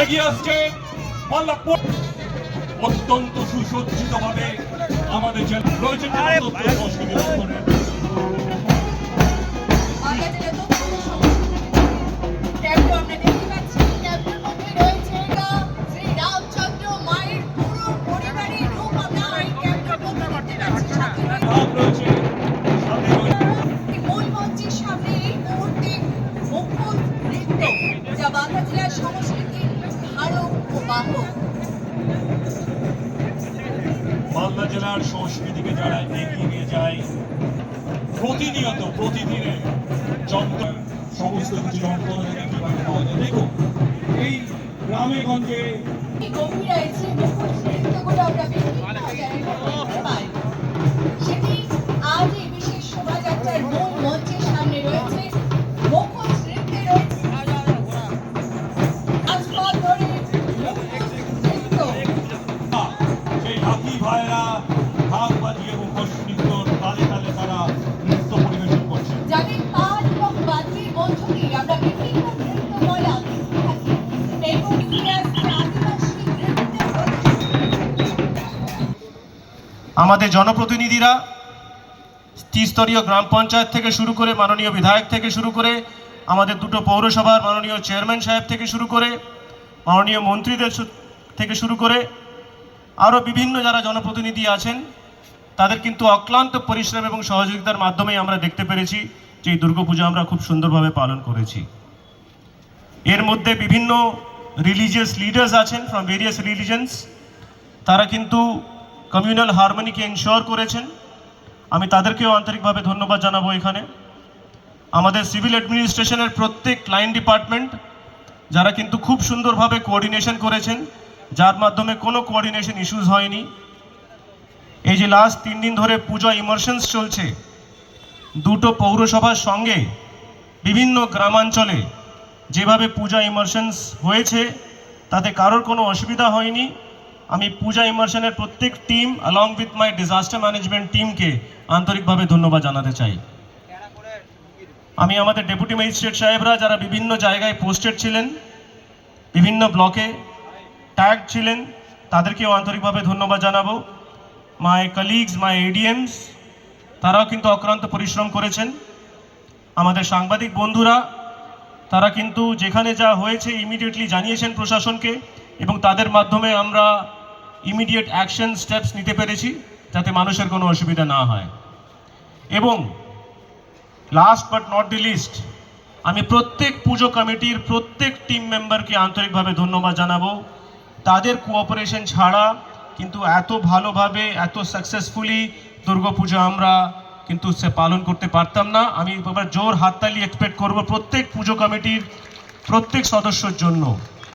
এগিয়ে আসছে মাল্লাপুর অত্যন্ত সুসজ্জিত ভাবে আমাদের রয়েছে যা বাঁকা জেলার সংস্কৃতির ধারক ও বাহক মালদা জেলার সংস্কৃতিকে যারা এগিয়ে নিয়ে যায় প্রতিনিয়ত প্রতিদিনে যন্ত্র সমস্ত কিছু যন্ত্রণা থেকে কীভাবে পাওয়া যায়? দেখুন এই গ্রামে গঞ্জে আছে আমাদের জনপ্রতিনিধিরা, ত্রিস্তরীয় গ্রাম পঞ্চায়েত থেকে শুরু করে, মাননীয় বিধায়ক থেকে শুরু করে, আমাদের দুটো পৌরসভার মাননীয় চেয়ারম্যান সাহেব থেকে শুরু করে, মাননীয় মন্ত্রীদের থেকে শুরু করে, আরও বিভিন্ন যারা জনপ্রতিনিধি আছেন, তাদের কিন্তু অক্লান্ত পরিশ্রম এবং সহযোগিতার মাধ্যমেই আমরা দেখতে পেরেছি যে এই দুর্গাপূজা আমরা খুব সুন্দরভাবে পালন করেছি। এর মধ্যে বিভিন্ন রিলিজিয়াস লিডার্স আছেন ফ্রম ভেরিয়াস রিলিজনস তারা কিন্তু কমিউনাল হারমোনিকে এনশোর করেছেন। আমি তাদেরকেও আন্তরিকভাবে ধন্যবাদ জানাব এখানে। আমাদের সিভিল অ্যাডমিনিস্ট্রেশনের প্রত্যেক ক্লায়েন্ট ডিপার্টমেন্ট, যারা কিন্তু খুব সুন্দরভাবে কোঅর্ডিনেশন করেছেন, যার মাধ্যমে কোনো কোঅর্ডিনেশন ইস্যুস হয়নি। এই যে লাস্ট তিন দিন ধরে পূজা ইমার্শনস চলছে, দুটো পৌরসভার সঙ্গে বিভিন্ন গ্রামাঞ্চলে যেভাবে পূজা ইমার্শনস হয়েছে, তাতে কারোর কোনো অসুবিধা হয়নি। আমি পূজা ইমার্শনের প্রত্যেক team along with my disaster management টিমকে আন্তরিকভাবে ধন্যবাদ জানাতে চাই। আমি আমাদের ডেপুটি ম্যাজিস্ট্রেট সাহেবরা যারা বিভিন্ন জায়গায় পোস্টেড ছিলেন, বিভিন্ন ব্লকে ট্যাগ ছিলেন, তাদেরকেও আন্তরিকভাবে ধন্যবাদ জানাব। মাই কলিগস মাই এডিএমস তারাও কিন্তু অক্রান্ত পরিশ্রম করেছেন। আমাদের সাংবাদিক বন্ধুরা, তারা কিন্তু যেখানে যা হয়েছে ইমিডিয়েটলি জানিয়েছেন প্রশাসনকে এবং তাদের মাধ্যমে আমরা ইমিডিয়েট অ্যাকশন স্টেপস নিতে পেরেছি যাতে মানুষের কোনো অসুবিধা না হয়। এবং last but not the least আমি প্রত্যেক পুজো কমিটির প্রত্যেক টিম মেম্বারকে আন্তরিকভাবে ধন্যবাদ জানাব। তাদের কোঅপারেশন ছাড়া কিন্তু এত ভালোভাবে, এত সাকসেসফুলি দুর্গাপুজো আমরা কিন্তু সে পালন করতে পারতাম না। আমি জোর হাততালি এক্সপেক্ট করব প্রত্যেক পুজো কমিটির প্রত্যেক সদস্যর জন্য।